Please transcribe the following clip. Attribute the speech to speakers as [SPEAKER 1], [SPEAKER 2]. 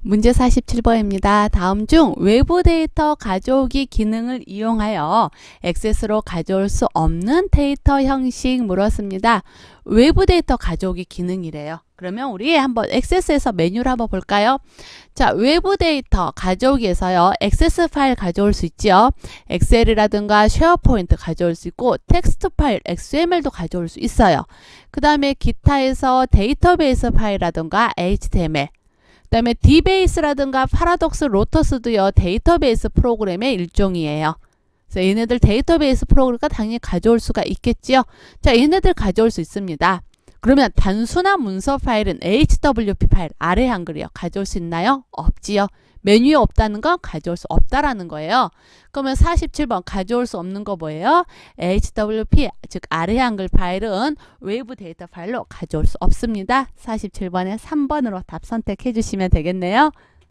[SPEAKER 1] 문제 47번입니다. 다음 중 외부 데이터 가져오기 기능을 이용하여 액세스로 가져올 수 없는 데이터 형식 물었습니다. 외부 데이터 가져오기 기능이래요. 그러면 우리 한번 액세스에서 메뉴를 한번 볼까요? 자, 외부 데이터 가져오기에서요. 액세스 파일 가져올 수 있지요. 엑셀이라든가 쉐어포인트 가져올 수 있고 텍스트 파일, XML도 가져올 수 있어요. 그 다음에 기타에서 데이터베이스 파일이라든가 HTML 그 다음에 디베이스라든가 파라독스 로터스도요 데이터베이스 프로그램의 일종이에요. 그래서 얘네들 데이터베이스 프로그램과 당연히 가져올 수가 있겠지요. 자, 얘네들 가져올 수 있습니다. 그러면 단순한 문서 파일은 HWP 파일 아래 한글이요. 가져올 수 있나요? 없지요. 메뉴에 없다는 건 가져올 수 없다라는 거예요. 그러면 47번 가져올 수 없는 거 뭐예요? HWP 즉 아래 한글 파일은 외부 데이터 파일로 가져올 수 없습니다. 47번에 3번으로 답 선택해 주시면 되겠네요.